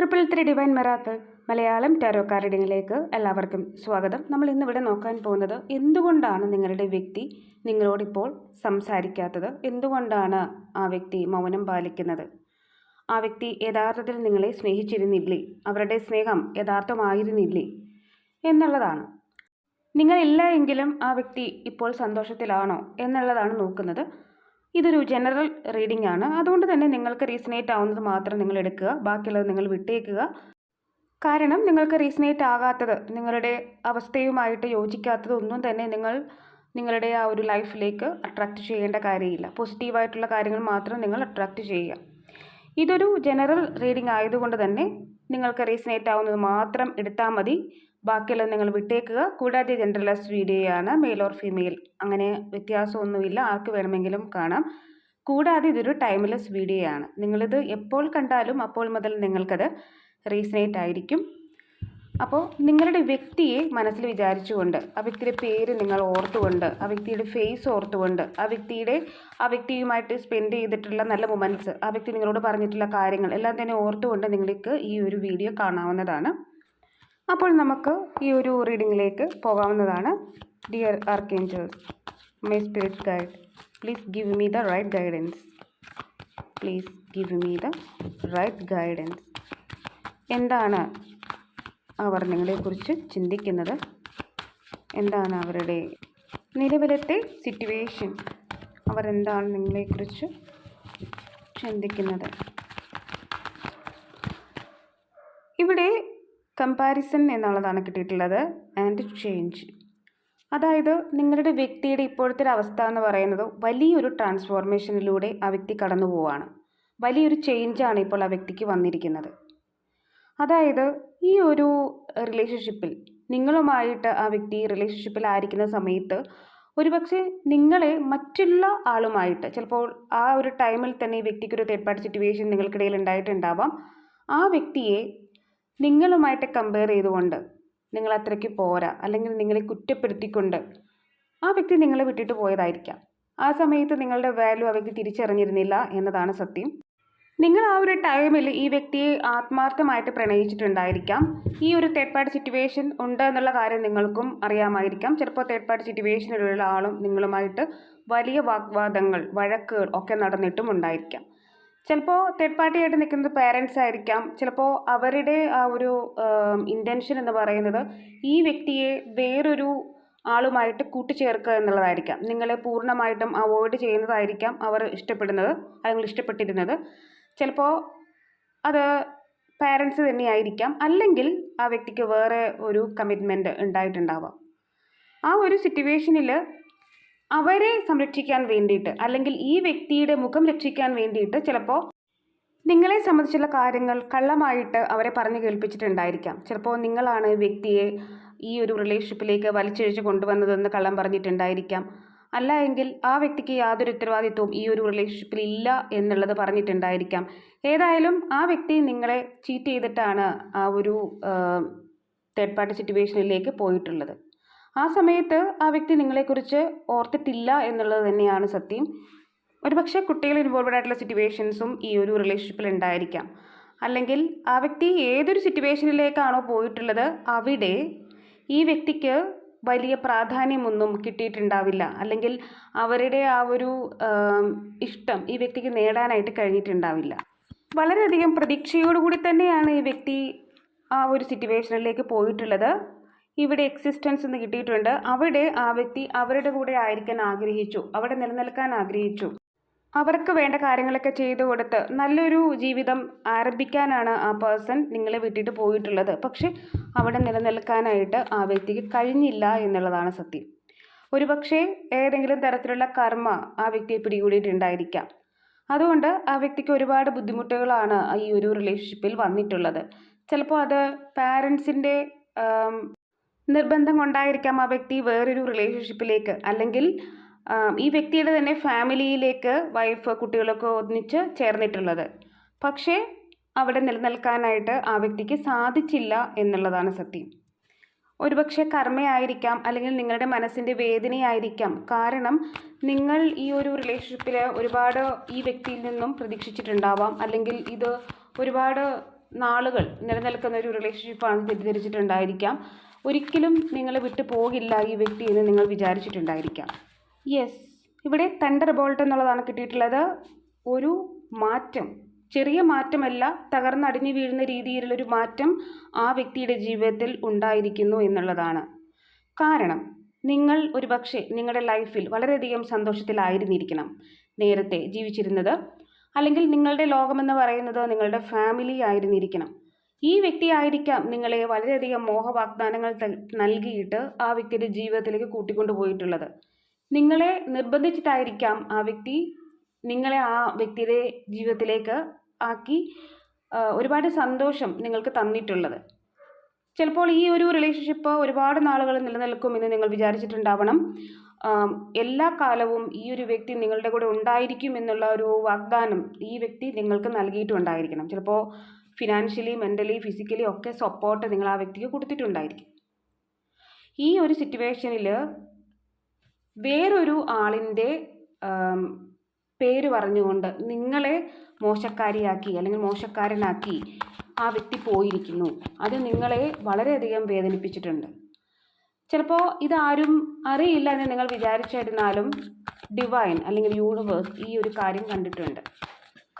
Triple three divine miracles Malayalam tarot കാർഡിങ്ങിലേക്ക് എല്ലാവർക്കും സ്വാഗതം. നമ്മൾ ഇന്നിവിടെ നോക്കാൻ പോകുന്നത് എന്തുകൊണ്ടാണ് നിങ്ങളുടെ വ്യക്തി നിങ്ങളോടിപ്പോൾ സംസാരിക്കാത്തത്? എന്തുകൊണ്ടാണ് ആ വ്യക്തി മൗനം പാലിക്കുന്നത്? ആ വ്യക്തി യഥാർത്ഥത്തിൽ നിങ്ങളെ സ്നേഹിച്ചിരുന്നില്ലേ? അവരുടെ സ്നേഹം യഥാർത്ഥമായിരുന്നില്ലേ? എന്നുള്ളതാണ്. നിങ്ങളില്ല എങ്കിലും ആ വ്യക്തി ഇപ്പോൾ സന്തോഷത്തിലാണോ എന്നുള്ളതാണ് നോക്കുന്നത്. ഇതൊരു ജനറൽ റീഡിംഗ് ആണ്. അതുകൊണ്ട് തന്നെ നിങ്ങൾക്ക് റീസണേറ്റ് ആവുന്നത് മാത്രം നിങ്ങൾ എടുക്കുക. ബാക്കിയുള്ളത് നിങ്ങൾ വിട്ടേക്കുക. കാരണം നിങ്ങൾക്ക് റീസണേറ്റ് ആകാത്തത് നിങ്ങളുടെ അവസ്ഥയുമായിട്ട് യോജിക്കാത്തത് ഒന്നും തന്നെ നിങ്ങൾ നിങ്ങളുടെ ആ ഒരു ലൈഫിലേക്ക് അട്രാക്റ്റ് ചെയ്യേണ്ട കാര്യമില്ല. പോസിറ്റീവായിട്ടുള്ള കാര്യങ്ങൾ മാത്രം നിങ്ങൾ അട്രാക്റ്റ് ചെയ്യുക. ഇതൊരു ജനറൽ റീഡിംഗ് ആയതുകൊണ്ട് തന്നെ നിങ്ങൾക്ക് റീസണേറ്റ് ആവുന്നത് മാത്രം എടുത്താൽ മതി. ബാക്കിയുള്ളത് നിങ്ങൾ വിട്ടേക്കുക. കൂടാതെ ജെൻഡർലെസ് വീഡിയോയാണ് മെയിൽ ഓർ ഫീമെയിൽ അങ്ങനെ വ്യത്യാസമൊന്നുമില്ല. ആർക്ക് വേണമെങ്കിലും കാണാം. കൂടാതെ ഇതൊരു ടൈംലെസ് വീഡിയോയാണ് നിങ്ങളിത് എപ്പോൾ കണ്ടാലും അപ്പോൾ മുതൽ നിങ്ങൾക്കത് റീസണേറ്റ് ആയിരിക്കും. അപ്പോൾ നിങ്ങളുടെ വ്യക്തിയെ മനസ്സിൽ വിചാരിച്ചുകൊണ്ട് ആ വ്യക്തിയുടെ പേര് നിങ്ങൾ ഓർത്തുകൊണ്ട് ആ വ്യക്തിയുടെ ഫേസ് ഓർത്തുകൊണ്ട് ആ വ്യക്തിയുടെ ആ വ്യക്തിയുമായിട്ട് സ്പെൻഡ് ചെയ്തിട്ടുള്ള നല്ല മൊമെന്റ്സ് ആ വ്യക്തി നിങ്ങളോട് പറഞ്ഞിട്ടുള്ള കാര്യങ്ങൾ എല്ലാം തന്നെ ഓർത്തുകൊണ്ട് നിങ്ങൾക്ക് ഈ ഒരു വീഡിയോ കാണാവുന്നതാണ്. അപ്പോൾ നമുക്ക് ഈ ഒരു റീഡിങ്ങിലേക്ക് പോകാവുന്നതാണ്. Dear archangels my spirit guide please give me the right guidance please give me the right guidance എന്താണ് അവർ കുറിച്ച് ചിന്തിക്കുന്നത് എന്താണ് അവരുടെ നിലവിലത്തെ സിറ്റുവേഷൻ അവർ എന്താണ് നിങ്ങളെക്കുറിച്ച് ചിന്തിക്കുന്നത്? ഇവിടെ കമ്പാരിസൺ എന്നുള്ളതാണ് കിട്ടിയിട്ടുള്ളത് ആൻഡ് ചേഞ്ച് അതായത് നിങ്ങളുടെ വ്യക്തിയുടെ ഇപ്പോഴത്തെ അവസ്ഥ എന്ന് പറയുന്നത് വലിയൊരു ട്രാൻസ്ഫോർമേഷനിലൂടെ ആ വ്യക്തി കടന്നു പോവുകയാണ് വലിയൊരു ചേഞ്ചാണ് ഇപ്പോൾ ആ വ്യക്തിക്ക് വന്നിരിക്കുന്നത്. അതായത് ഈ ഒരു റിലേഷൻഷിപ്പിൽ നിങ്ങളുമായിട്ട് ആ വ്യക്തി റിലേഷൻഷിപ്പിലായിരിക്കുന്ന സമയത്ത് ഒരുപക്ഷെ നിങ്ങളെ മറ്റുള്ള ആളുമായിട്ട് ചിലപ്പോൾ ആ ഒരു ടൈമിൽ തന്നെ ഈ വ്യക്തിക്ക് ഒരു തേർഡ് പാർട്ടി സിറ്റുവേഷൻ നിങ്ങൾക്കിടയിൽ ഉണ്ടായിട്ടുണ്ടാവാം. ആ വ്യക്തിയെ നിങ്ങളുമായിട്ട് കമ്പയർ ചെയ്തുകൊണ്ട് നിങ്ങൾ അത്രയ്ക്ക് പോരാ അല്ലെങ്കിൽ നിങ്ങളെ കുറ്റപ്പെടുത്തിക്കൊണ്ട് ആ വ്യക്തി നിങ്ങളെ വിട്ടിട്ട് പോയതായിരിക്കാം. ആ സമയത്ത് നിങ്ങളുടെ വാല്യൂ ആ വ്യക്തി തിരിച്ചറിഞ്ഞിരുന്നില്ല എന്നതാണ് സത്യം. നിങ്ങൾ ആ ഒരു ടൈമിൽ ഈ വ്യക്തിയെ ആത്മാർത്ഥമായിട്ട് പ്രണയിച്ചിട്ടുണ്ടായിരിക്കാം. ഈ ഒരു തേർഡ് പാർട്ടി സിറ്റുവേഷൻ ഉണ്ട് എന്നുള്ള കാര്യം നിങ്ങൾക്കും അറിയാമായിരിക്കാം. ചിലപ്പോൾ തേർഡ് പാർട്ടി സിറ്റുവേഷനിലുള്ള ആളും നിങ്ങളുമായിട്ട് വലിയ വാഗ്വാദങ്ങൾ വഴക്കുകൾ ഒക്കെ നടന്നിട്ടും ഉണ്ടായിരിക്കാം. ചിലപ്പോൾ തേർഡ് പാർട്ടിയായിട്ട് നിൽക്കുന്നത് പേരൻസ് ആയിരിക്കാം. ചിലപ്പോൾ അവരുടെ ആ ഒരു ഇന്റൻഷൻ എന്ന് പറയുന്നത് ഈ വ്യക്തിയെ വേറൊരു ആളുമായിട്ട് കൂട്ടിച്ചേർക്കുക എന്നുള്ളതായിരിക്കാം. നിങ്ങളെ പൂർണമായിട്ടും അവോയ്ഡ് ചെയ്യുന്നതായിരിക്കാം അവർ ഇഷ്ടപ്പെടുന്നത് അല്ലെങ്കിൽ ഇഷ്ടപ്പെട്ടിരുന്നത്. ചിലപ്പോൾ അത് പാരൻസ് തന്നെയായിരിക്കാം. അല്ലെങ്കിൽ ആ വ്യക്തിക്ക് വേറെ ഒരു കമ്മിറ്റ്മെന്റ് ഉണ്ടായിട്ടുണ്ടാവാം. ആ ഒരു സിറ്റുവേഷനിൽ അവരെ സംരക്ഷിക്കാൻ വേണ്ടിയിട്ട് അല്ലെങ്കിൽ ഈ വ്യക്തിയുടെ മുഖം രക്ഷിക്കാൻ വേണ്ടിയിട്ട് ചിലപ്പോൾ നിങ്ങളെ സംബന്ധിച്ചുള്ള കാര്യങ്ങൾ കള്ളമായിട്ട് അവരെ പറഞ്ഞു കേൾപ്പിച്ചിട്ടുണ്ടായിരിക്കാം. ചിലപ്പോൾ നിങ്ങളാണ് വ്യക്തിയെ ഈ ഒരു റിലേഷൻഷിപ്പിലേക്ക് വലിച്ചിഴച്ച് കൊണ്ടുവന്നതെന്ന് കള്ളം പറഞ്ഞിട്ടുണ്ടായിരിക്കാം. അല്ല എങ്കിൽ ആ വ്യക്തിക്ക് യാതൊരു ഉത്തരവാദിത്വവും ഈ ഒരു റിലേഷൻഷിപ്പിൽ ഇല്ല എന്നുള്ളത് പറഞ്ഞിട്ടുണ്ടായിരിക്കാം. ഏതായാലും ആ വ്യക്തി നിങ്ങളെ ചീറ്റ് ചെയ്തിട്ടാണ് ആ ഒരു തേർഡ് പാർട്ടി സിറ്റുവേഷനിലേക്ക് പോയിട്ടുള്ളത്. ആ സമയത്ത് ആ വ്യക്തി നിങ്ങളെക്കുറിച്ച് ഓർത്തിട്ടില്ല എന്നുള്ളത് തന്നെയാണ് സത്യം. ഒരുപക്ഷെ കുട്ടികൾ ഇൻവോൾവഡ് ആയിട്ടുള്ള സിറ്റുവേഷൻസും ഈ ഒരു റിലേഷൻഷിപ്പിൽ ഉണ്ടായിരിക്കാം. അല്ലെങ്കിൽ ആ വ്യക്തി ഏതൊരു സിറ്റുവേഷനിലേക്കാണോ പോയിട്ടുള്ളത് അവിടെ ഈ വ്യക്തിക്ക് വലിയ പ്രാധാന്യമൊന്നും കിട്ടിയിട്ടുണ്ടാവില്ല. അല്ലെങ്കിൽ അവരുടെ ആ ഒരു ഇഷ്ടം ഈ വ്യക്തിക്ക് നേടാനായിട്ട് കഴിഞ്ഞിട്ടുണ്ടാവില്ല. വളരെയധികം പ്രതീക്ഷയോടുകൂടി തന്നെയാണ് ഈ വ്യക്തി ആ ഒരു സിറ്റുവേഷനിലേക്ക് പോയിട്ടുള്ളത്. ഇവിടെ എക്സിസ്റ്റൻസ് എന്ന് കിട്ടിയിട്ടുണ്ട്. അവിടെ ആ വ്യക്തി അവരുടെ കൂടെ ആയിരിക്കാൻ ആഗ്രഹിച്ചു. അവിടെ നിലനിൽക്കാൻ ആഗ്രഹിച്ചു. അവർക്ക് വേണ്ട കാര്യങ്ങളൊക്കെ ചെയ്തു കൊടുത്ത് നല്ലൊരു ജീവിതം ആരംഭിക്കാനാണ് ആ പേഴ്സൺ നിങ്ങളെ വിട്ടിട്ട് പോയിട്ടുള്ളത്. പക്ഷെ അവിടെ നിലനിൽക്കാനായിട്ട് ആ വ്യക്തിക്ക് കഴിഞ്ഞില്ല എന്നുള്ളതാണ് സത്യം. ഒരുപക്ഷെ ഏതെങ്കിലും തരത്തിലുള്ള കർമ്മ ആ വ്യക്തിയെ പിടികൂടിയിട്ടുണ്ടായിരിക്കാം. അതുകൊണ്ട് ആ വ്യക്തിക്ക് ഒരുപാട് ബുദ്ധിമുട്ടുകളാണ് ഈ ഒരു റിലേഷൻഷിപ്പിൽ വന്നിട്ടുള്ളത്. ചിലപ്പോൾ അത് പാരൻസിന്റെ നിർബന്ധം കൊണ്ടായിരിക്കാം ആ വ്യക്തി വേറൊരു റിലേഷൻഷിപ്പിലേക്ക് അല്ലെങ്കിൽ ഈ വ്യക്തിയുടെ തന്നെ ഫാമിലിയിലേക്ക് വൈഫ് കുട്ടികളൊക്കെ ഒന്നിച്ച് ചേർന്നിട്ടുള്ളത്. പക്ഷേ അവിടെ നിലനിൽക്കാനായിട്ട് ആ വ്യക്തിക്ക് സാധിച്ചില്ല എന്നുള്ളതാണ് സത്യം. ഒരുപക്ഷെ കർമ്മയായിരിക്കാം അല്ലെങ്കിൽ നിങ്ങളുടെ മനസ്സിന്റെ വേദനയായിരിക്കാം. കാരണം നിങ്ങൾ ഈ ഒരു റിലേഷൻഷിപ്പിൽ ഒരുപാട് ഈ വ്യക്തിയിൽ നിന്നും പ്രതീക്ഷിച്ചിട്ടുണ്ടാവാം അല്ലെങ്കിൽ ഇത് ഒരുപാട് നാളുകൾ നിലനിൽക്കുന്ന ഒരു റിലേഷൻഷിപ്പാണ് തെറ്റിദ്ധരിച്ചിട്ടുണ്ടായിരിക്കാം. ഒരിക്കലും നിങ്ങൾ വിട്ടു പോകില്ല ഈ വ്യക്തി എന്ന് നിങ്ങൾ വിചാരിച്ചിട്ടുണ്ടായിരിക്കാം. യെസ് ഇവിടെ തണ്ടർ ബോൾട്ട് എന്നുള്ളതാണ് കിട്ടിയിട്ടുള്ളത്. ഒരു മാറ്റം ചെറിയ മാറ്റമല്ല തകർന്നടിഞ്ഞു വീഴുന്ന രീതിയിലുള്ളൊരു മാറ്റം ആ വ്യക്തിയുടെ ജീവിതത്തിൽ ഉണ്ടായിരിക്കുന്നു എന്നുള്ളതാണ്. കാരണം നിങ്ങൾ ഒരുപക്ഷെ നിങ്ങളുടെ ലൈഫിൽ വളരെയധികം സന്തോഷത്തിലായിരുന്നിരിക്കണം. നേരത്തെ ജീവിച്ചിരുന്നത് അല്ലെങ്കിൽ നിങ്ങളുടെ ലോകമെന്ന് പറയുന്നത് നിങ്ങളുടെ ഫാമിലി ആയിരുന്നിരിക്കണം. ഈ വ്യക്തിയായിരിക്കാം നിങ്ങളെ വളരെയധികം മോഹവാഗ്ദാനങ്ങൾ നൽകിയിട്ട് ആ വ്യക്തിയുടെ ജീവിതത്തിലേക്ക് കൂട്ടിക്കൊണ്ടുപോയിട്ടുള്ളത് നിങ്ങളെ നിർബന്ധിച്ചിട്ടായിരിക്കാം ആ വ്യക്തി നിങ്ങളെ ആ വ്യക്തിയുടെ ജീവിതത്തിലേക്ക് ആക്കി ഒരുപാട് സന്തോഷം നിങ്ങൾക്ക് തന്നിട്ടുള്ളത്. ചിലപ്പോൾ ഈ ഒരു റിലേഷൻഷിപ്പ് ഒരുപാട് നാളുകൾ നിലനിൽക്കുമെന്ന് നിങ്ങൾ വിചാരിച്ചിട്ടുണ്ടാവണം. എല്ലാ കാലവും ഈ ഒരു വ്യക്തി നിങ്ങളുടെ കൂടെ ഉണ്ടായിരിക്കും എന്നുള്ള ഒരു വാഗ്ദാനം ഈ വ്യക്തി നിങ്ങൾക്ക് നൽകിയിട്ടുണ്ടായിരിക്കണം. ചിലപ്പോൾ ഫിനാൻഷ്യലി മെന്റലി ഫിസിക്കലി ഒക്കെ സപ്പോർട്ട് നിങ്ങൾ ആ വ്യക്തിക്ക് കൊടുത്തിട്ടുണ്ടായിരിക്കും. ഈ ഒരു സിറ്റുവേഷനിൽ വേറൊരു ആളിന്റെ പേര് പറഞ്ഞുകൊണ്ട് നിങ്ങളെ മോശക്കാരിയാക്കി അല്ലെങ്കിൽ മോശക്കാരനാക്കി ആ വ്യക്തി പോയിരിക്കുന്നു. അത് നിങ്ങളെ വളരെയധികം വേദനിപ്പിച്ചിട്ടുണ്ട്. ചിലപ്പോൾ ഇതാരും അറിയില്ല എന്ന് നിങ്ങൾ വിചാരിച്ചിരുന്നാലും ഡിവൈൻ അല്ലെങ്കിൽ യൂണിവേഴ്സ് ഈ ഒരു കാര്യം കണ്ടിട്ടുണ്ട്.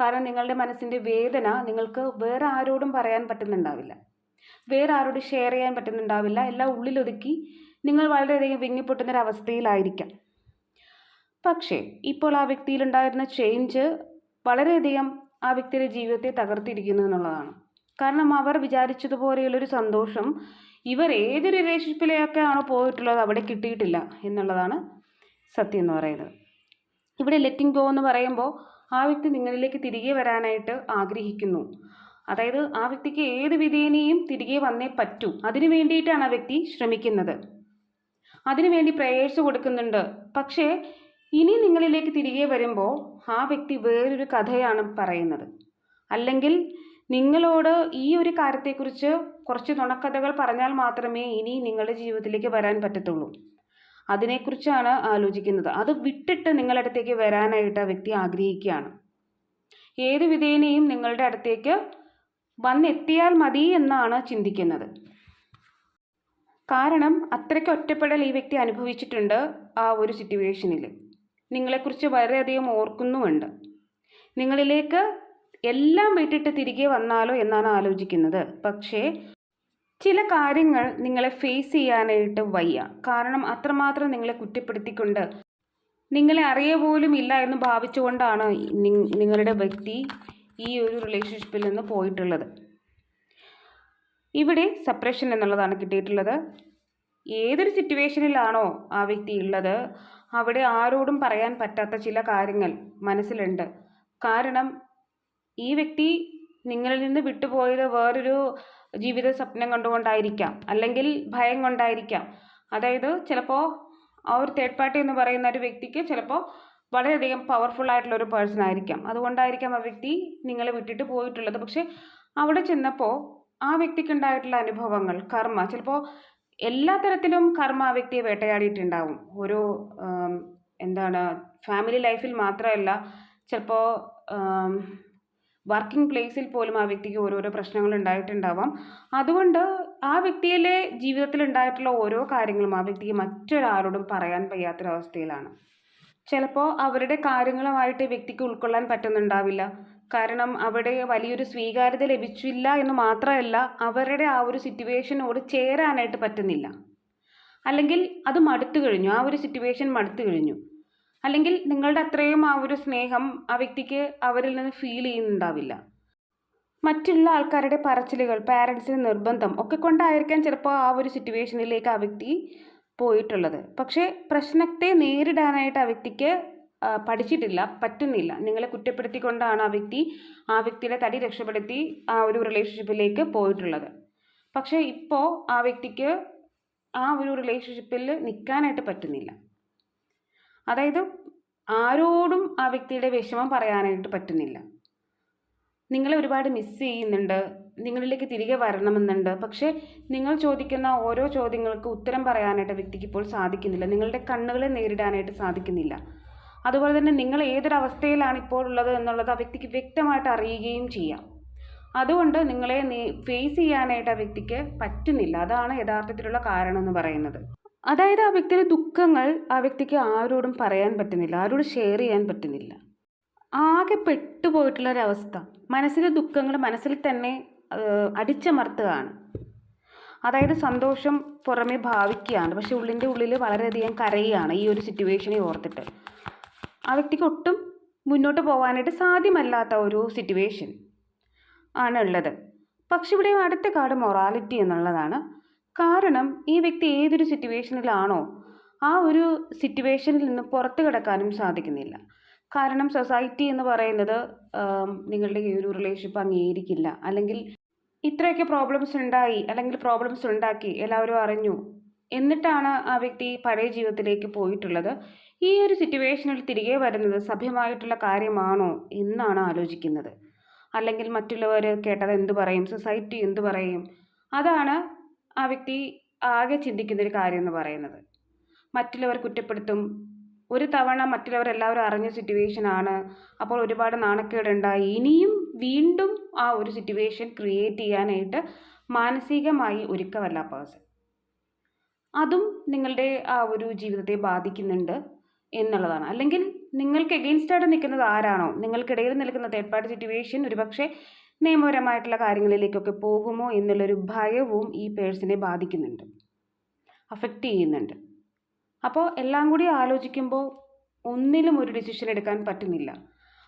കാരണം നിങ്ങളുടെ മനസ്സിന്റെ വേദന നിങ്ങൾക്ക് വേറെ ആരോടും പറയാൻ പറ്റുന്നുണ്ടാവില്ല. വേറെ ആരോട് ഷെയർ ചെയ്യാൻ പറ്റുന്നുണ്ടാവില്ല. എല്ലാം ഉള്ളിലൊതുക്കി നിങ്ങൾ വളരെയധികം വിങ്ങിപ്പൊട്ടുന്നൊരവസ്ഥയിലായിരിക്കാം പക്ഷേ ഇപ്പോൾ ആ വ്യക്തിയിലുണ്ടായിരുന്ന ചേഞ്ച് വളരെയധികം ആ വ്യക്തിയുടെ ജീവിതത്തെ തകർത്തിരിക്കുന്നു എന്നുള്ളതാണ്. കാരണം അവർ വിചാരിച്ചതുപോലെയുള്ളൊരു സന്തോഷം ഇവർ ഏതൊരു റിലേഷൻഷിപ്പിലേക്കൊക്കെ ആണോ പോയിട്ടുള്ളത് അവിടെ കിട്ടിയിട്ടില്ല എന്നുള്ളതാണ് സത്യം എന്ന് പറയുന്നത്. ഇവിടെ ലെറ്റിംഗ് ഗോ എന്ന് പറയുമ്പോൾ ആ വ്യക്തി നിങ്ങളിലേക്ക് തിരികെ വരാനായിട്ട് ആഗ്രഹിക്കുന്നു. അതായത് ആ വ്യക്തിക്ക് ഏത് വിധേനയും തിരികെ വന്നേ പറ്റൂ. അതിനു വേണ്ടിയിട്ടാണ് ആ വ്യക്തി ശ്രമിക്കുന്നത്. അതിനുവേണ്ടി പ്രേയേഴ്സ് കൊടുക്കുന്നുണ്ട്. പക്ഷേ ഇനി നിങ്ങളിലേക്ക് തിരികെ വരുമ്പോൾ ആ വ്യക്തി വേറൊരു കഥയാണ് പറയുന്നത്. അല്ലെങ്കിൽ നിങ്ങളോട് ഈ ഒരു കാര്യത്തെക്കുറിച്ച് കുറച്ച് നുണക്കഥകൾ പറഞ്ഞാൽ മാത്രമേ ഇനി നിങ്ങളുടെ ജീവിതത്തിലേക്ക് വരാൻ പറ്റത്തുള്ളൂ. അതിനെക്കുറിച്ചാണ് ആലോചിക്കുന്നത്. അത് വിട്ടിട്ട് നിങ്ങളുടെ അടുത്തേക്ക് വരാനായിട്ട് ആ വ്യക്തി ആഗ്രഹിക്കുകയാണ്. ഏത് വിധേനയും നിങ്ങളുടെ അടുത്തേക്ക് വന്നെത്തിയാൽ മതി എന്നാണ് ചിന്തിക്കുന്നത്. കാരണം അത്രയ്ക്ക് ഒറ്റപ്പെടൽ ഈ വ്യക്തി അനുഭവിച്ചിട്ടുണ്ട് ആ ഒരു സിറ്റുവേഷനിൽ നിങ്ങളെക്കുറിച്ച് വളരെയധികം ഓർക്കുന്നുമുണ്ട്. നിങ്ങളിലേക്ക് എല്ലാം വിട്ടിട്ട് തിരികെ വന്നാലോ എന്നാണ് ആലോചിക്കുന്നത്. പക്ഷേ ചില കാര്യങ്ങൾ നിങ്ങളെ ഫേസ് ചെയ്യാനായിട്ട് വയ്യ. കാരണം അത്രമാത്രം നിങ്ങളെ കുറ്റപ്പെടുത്തിക്കൊണ്ട് നിങ്ങളെ അറിയ പോലും ഇല്ല എന്ന് ഭാവിച്ചുകൊണ്ടാണ് നിങ്ങളുടെ വ്യക്തി ഈ ഒരു റിലേഷൻഷിപ്പിൽ നിന്ന് പോയിട്ടുള്ളത്. ഇവിടെ സപ്രഷൻ എന്നുള്ളതാണ് കിട്ടിയിട്ടുള്ളത്. ഏതൊരു സിറ്റുവേഷനിലാണോ ആ വ്യക്തി ഉള്ളത് അവിടെ ആരോടും പറയാൻ പറ്റാത്ത ചില കാര്യങ്ങൾ മനസ്സിലുണ്ട്. കാരണം ഈ വ്യക്തി നിങ്ങളിൽ നിന്ന് വിട്ടുപോയത് വേറൊരു ജീവിത സ്വപ്നം കണ്ടുകൊണ്ടായിരിക്കാം അല്ലെങ്കിൽ ഭയം കൊണ്ടായിരിക്കാം. അതായത് ചിലപ്പോൾ ആ ഒരു തേർഡ് പാർട്ടി എന്ന് പറയുന്ന ഒരു വ്യക്തിക്ക് ചിലപ്പോൾ വളരെയധികം പവർഫുൾ ആയിട്ടുള്ള ഒരു പേഴ്സൺ ആയിരിക്കാം. അതുകൊണ്ടായിരിക്കാം ആ വ്യക്തി നിങ്ങളെ വിട്ടിട്ട് പോയിട്ടുള്ളത്. പക്ഷേ അവിടെ ചെന്നപ്പോൾ ആ വ്യക്തിക്ക് ഉണ്ടായിട്ടുള്ള അനുഭവങ്ങൾ കർമ്മ ചിലപ്പോൾ എല്ലാ തരത്തിലും കർമ്മ ആ വ്യക്തിയെ വേട്ടയാടിയിട്ടുണ്ടാവും. ഒരു എന്താണ് ഫാമിലി ലൈഫിൽ മാത്രമല്ല ചിലപ്പോൾ വർക്കിംഗ് പ്ലേസിൽ പോലും ആ വ്യക്തിക്ക് ഓരോരോ പ്രശ്നങ്ങൾ ഉണ്ടായിട്ടുണ്ടാവാം. അതുകൊണ്ട് ആ വ്യക്തിയിലെ ജീവിതത്തിൽ ഉണ്ടായിട്ടുള്ള ഓരോ കാര്യങ്ങളും ആ വ്യക്തിക്ക് മറ്റൊരാളോടും പറയാൻ വയ്യാത്തൊരവസ്ഥയിലാണ്. ചിലപ്പോൾ അവരുടെ കാര്യങ്ങളുമായിട്ട് വ്യക്തിക്ക് ഉൾക്കൊള്ളാൻ പറ്റുന്നുണ്ടാവില്ല. കാരണം അവിടെ വലിയൊരു സ്വീകാര്യത ലഭിച്ചില്ല എന്ന് മാത്രമല്ല അവരുടെ ആ ഒരു സിറ്റുവേഷനോട് ചേരാനായിട്ട് പറ്റുന്നില്ല. അല്ലെങ്കിൽ അത് മടുത്തു കഴിഞ്ഞു ആ ഒരു സിറ്റുവേഷൻ മടുത്തു കഴിഞ്ഞു. അല്ലെങ്കിൽ നിങ്ങളുടെ അത്രയും ആ ഒരു സ്നേഹം ആ വ്യക്തിക്ക് അവരിൽ നിന്ന് ഫീൽ ചെയ്യുന്നുണ്ടാവില്ല. മറ്റുള്ള ആൾക്കാരുടെ പറച്ചിലുകൾ പാരൻസിന് നിർബന്ധം ഒക്കെ കൊണ്ടായിരിക്കാം ചിലപ്പോൾ ആ ഒരു സിറ്റുവേഷനിലേക്ക് ആ വ്യക്തി പോയിട്ടുള്ളത്. പക്ഷേ പ്രശ്നത്തെ നേരിടാനായിട്ട് ആ വ്യക്തിക്ക് പഠിച്ചിട്ടില്ല പറ്റുന്നില്ല. നിങ്ങളെ കുറ്റപ്പെടുത്തിക്കൊണ്ടാണ് ആ വ്യക്തി ആ വ്യക്തിയുടെ തടി രക്ഷപ്പെടുത്തി ആ ഒരു റിലേഷൻഷിപ്പിലേക്ക് പോയിട്ടുള്ളത്. പക്ഷേ ഇപ്പോൾ ആ വ്യക്തിക്ക് ആ ഒരു റിലേഷൻഷിപ്പിൽ നിൽക്കാനായിട്ട് പറ്റുന്നില്ല. അതായത് ആരോടും ആ വ്യക്തിയുടെ വിഷമം പറയാനായിട്ട് പറ്റുന്നില്ല. നിങ്ങളെ ഒരുപാട് മിസ് ചെയ്യുന്നുണ്ട് നിങ്ങളിലേക്ക് തിരികെ വരണമെന്നുണ്ട്. പക്ഷേ നിങ്ങൾ ചോദിക്കുന്ന ഓരോ ചോദ്യങ്ങൾക്ക് ഉത്തരം പറയാനായിട്ട് വ്യക്തിക്ക് ഇപ്പോൾ സാധിക്കുന്നില്ല. നിങ്ങളുടെ കണ്ണുകളെ നേരിടാനായിട്ട് സാധിക്കുന്നില്ല. അതുപോലെ തന്നെ നിങ്ങൾ ഏതൊരവസ്ഥയിലാണ് ഇപ്പോൾ ഉള്ളത് എന്നുള്ളത് ആ വ്യക്തിക്ക് വ്യക്തമായിട്ട് അറിയുകയും ചെയ്യാം. അതുകൊണ്ട് നിങ്ങളെ ഫേസ് ചെയ്യാനായിട്ട് ആ വ്യക്തിക്ക് പറ്റുന്നില്ല. അതാണ് യഥാർത്ഥത്തിലുള്ള കാരണം എന്ന് പറയുന്നത്. അതായത് ആ വ്യക്തിയുടെ ദുഃഖങ്ങൾ ആ വ്യക്തിക്ക് ആരോടും പറയാൻ പറ്റുന്നില്ല. ആരോടും ഷെയർ ചെയ്യാൻ പറ്റുന്നില്ല. ആകെ പെട്ടുപോയിട്ടുള്ള ഒരവസ്ഥ മനസ്സിലെ ദുഃഖങ്ങൾ മനസ്സിൽ തന്നെ അടിച്ചമർത്തുകയാണ്. അതായത് സന്തോഷം പുറമെ ഭാവിക്കുകയാണ്. പക്ഷെ ഉള്ളിന്റെ ഉള്ളിൽ വളരെയധികം കരയുകയാണ് ഈ ഒരു സിറ്റുവേഷനെ ഓർത്തിട്ട്. ആ വ്യക്തിക്ക് ഒട്ടും മുന്നോട്ട് പോകാനായിട്ട് സാധ്യമല്ലാത്ത ഒരു സിറ്റുവേഷൻ ആണ് ഉള്ളത് പക്ഷെ ഇവിടെ അടുത്ത കാർഡ് മൊറാലിറ്റി എന്നുള്ളതാണ്. കാരണം ഈ വ്യക്തി ഏതൊരു സിറ്റുവേഷനിലാണോ ആ ഒരു സിറ്റുവേഷനിൽ നിന്ന് പുറത്തു കിടക്കാനും സാധിക്കുന്നില്ല. കാരണം സൊസൈറ്റി എന്ന് പറയുന്നത് നിങ്ങളുടെ ഈ ഒരു റിലേഷൻഷിപ്പ് അംഗീകരിക്കില്ല. അല്ലെങ്കിൽ ഇത്രയൊക്കെ പ്രോബ്ലംസ് ഉണ്ടായി അല്ലെങ്കിൽ പ്രോബ്ലംസ് ഉണ്ടാക്കി എല്ലാവരും അറിഞ്ഞു. എന്നിട്ടാണ് ആ വ്യക്തി പഴയ ജീവിതത്തിലേക്ക് പോയിട്ടുള്ളത്. ഈ ഒരു സിറ്റുവേഷനിൽ തിരികെ വരുന്നത് സഭ്യമായിട്ടുള്ള കാര്യമാണോ എന്നാണ് ആലോചിക്കുന്നത്. അല്ലെങ്കിൽ മറ്റുള്ളവർ കേട്ടത് എന്ത് പറയും? സൊസൈറ്റി എന്തു പറയും? അതാണ് ആ വ്യക്തി ആകെ ചിന്തിക്കുന്ന ഒരു കാര്യം എന്ന് പറയുന്നത്. മറ്റുള്ളവർ കുറ്റപ്പെടുത്തും. ഒരു തവണ മറ്റുള്ളവർ എല്ലാവരും അറിഞ്ഞ സിറ്റുവേഷൻ ആണ്. അപ്പോൾ ഒരുപാട് നാണക്കേടുണ്ടായി. ഇനിയും വീണ്ടും ആ ഒരു സിറ്റുവേഷൻ ക്രിയേറ്റ് ചെയ്യാനായിട്ട് മാനസികമായി ഒരുക്കമല്ല പേഴ്സൺ അതും നിങ്ങളുടെ ആ ഒരു ജീവിതത്തെ ബാധിക്കുന്നുണ്ട്. എന്നുള്ളതാണ്. അല്ലെങ്കിൽ നിങ്ങൾക്ക് എഗെയിൻസ്റ്റായിട്ട് നിൽക്കുന്നത് ആരാണോ? നിങ്ങൾക്കിടയിൽ നിൽക്കുന്ന തേർഡ് പാർട്ടി സിറ്റുവേഷൻ ഒരുപക്ഷെ നിയമപരമായിട്ടുള്ള കാര്യങ്ങളിലേക്കൊക്കെ പോകുമോ എന്നുള്ളൊരു ഭയവും ഈ പേഴ്സിനെ ബാധിക്കുന്നുണ്ട്. അഫക്റ്റ് ചെയ്യുന്നുണ്ട്. അപ്പോൾ എല്ലാം കൂടി ആലോചിക്കുമ്പോൾ ഒന്നിലും ഒരു ഡിസിഷൻ എടുക്കാൻ പറ്റുന്നില്ല.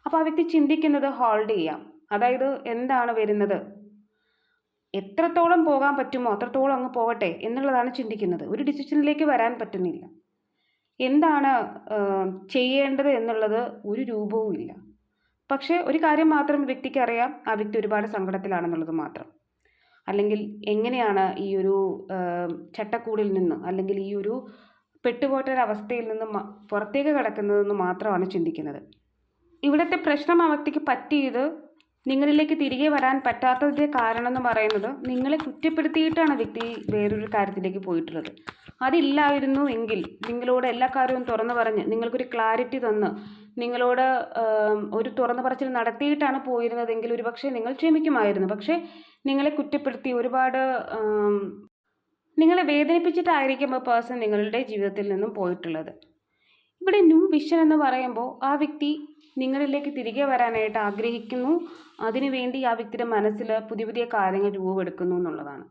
അപ്പോൾ ആ വ്യക്തി ചിന്തിക്കുന്നത് ഹോൾഡ് ചെയ്യാം. അതായത് എന്താണ് വരുന്നത്? എത്രത്തോളം പോകാൻ പറ്റുമോ അത്രത്തോളം അങ്ങ് പോകട്ടെ എന്നുള്ളതാണ് ചിന്തിക്കുന്നത്. ഒരു ഡിസിഷനിലേക്ക് വരാൻ പറ്റുന്നില്ല. എന്താണ് ചെയ്യേണ്ടത് എന്നുള്ളത് ഒരു രൂപവുമില്ല പക്ഷേ ഒരു കാര്യം മാത്രം വ്യക്തിക്ക് അറിയാം ആ വ്യക്തി ഒരുപാട് സങ്കടത്തിലാണെന്നുള്ളത് മാത്രം. അല്ലെങ്കിൽ എങ്ങനെയാണ് ഈ ഒരു ചട്ടക്കൂടിൽ നിന്ന് അല്ലെങ്കിൽ ഈ ഒരു പെട്ടുപോട്ടൊരവസ്ഥയിൽ നിന്ന് പുറത്തേക്ക് കിടക്കുന്നതെന്ന് മാത്രമാണ് ചിന്തിക്കുന്നത്. ഇവിടുത്തെ പ്രശ്നം ആ വ്യക്തിക്ക് പറ്റിയത് നിങ്ങളിലേക്ക് തിരികെ വരാൻ പറ്റാത്തതിന്റെ കാരണം എന്ന് പറയുന്നത് നിങ്ങളെ കുറ്റപ്പെടുത്തിയിട്ടാണ് വ്യക്തി വേറൊരു കാര്യത്തിലേക്ക് പോയിട്ടുള്ളത്. അതില്ലായിരുന്നു എങ്കിൽ നിങ്ങളോട് എല്ലാ കാര്യവും തുറന്നു പറഞ്ഞ് നിങ്ങൾക്കൊരു ക്ലാരിറ്റി തന്ന് നിങ്ങളോട് ഒരു തുറന്നു പറച്ചിൽ നടത്തിയിട്ടാണ് പോയിരുന്നതെങ്കിൽ ഒരുപക്ഷെ നിങ്ങൾ ക്ഷമിക്കുമായിരുന്നു. പക്ഷേ നിങ്ങളെ കുറ്റപ്പെടുത്തി ഒരുപാട് നിങ്ങളെ വേദനിപ്പിച്ചിട്ടായിരിക്കും ആ പേഴ്സൺ നിങ്ങളുടെ ജീവിതത്തിൽ നിന്നും പോയിട്ടുള്ളത്. ഇവിടെ ന്യൂ വിഷൻ എന്ന് പറയുമ്പോൾ ആ വ്യക്തി നിങ്ങളിലേക്ക് തിരികെ വരാനായിട്ട് ആഗ്രഹിക്കുന്നു. അതിനുവേണ്ടി ആ വ്യക്തിയുടെ മനസ്സിൽ പുതിയ പുതിയ കാര്യങ്ങൾ രൂപമെടുക്കുന്നു എന്നുള്ളതാണ്.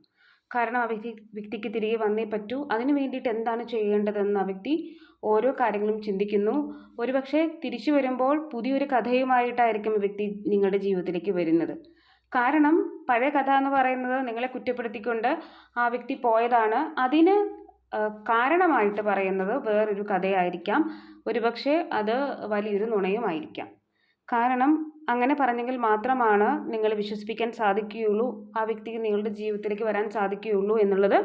കാരണം ആ വ്യക്തി വ്യക്തിക്ക് തിരികെ വന്നേ പറ്റൂ. അതിന് വേണ്ടിയിട്ട് എന്താണ് ചെയ്യേണ്ടതെന്ന് ആ വ്യക്തി ഓരോ കാര്യങ്ങളും ചിന്തിക്കുന്നു. ഒരുപക്ഷെ തിരിച്ചു വരുമ്പോൾ പുതിയൊരു കഥയുമായിട്ടായിരിക്കും വ്യക്തി നിങ്ങളുടെ ജീവിതത്തിലേക്ക് വരുന്നത്. കാരണം പഴയ കഥ എന്ന് പറയുന്നത് നിങ്ങളെ കുറ്റപ്പെടുത്തിക്കൊണ്ട് ആ വ്യക്തി പോയതാണ്. അതിന് കാരണമായിട്ട് പറയുന്നത് വേറൊരു കഥയായിരിക്കാം. ഒരുപക്ഷെ അത് വലിയൊരു നുണയുമായിരിക്കാം. കാരണം അങ്ങനെ പറഞ്ഞെങ്കിൽ മാത്രമാണ് നിങ്ങൾ വിശ്വസിപ്പിക്കാൻ സാധിക്കുകയുള്ളൂ ആ വ്യക്തിക്ക് നിങ്ങളുടെ ജീവിതത്തിലേക്ക് വരാൻ സാധിക്കുകയുള്ളൂ എന്നുള്ളത്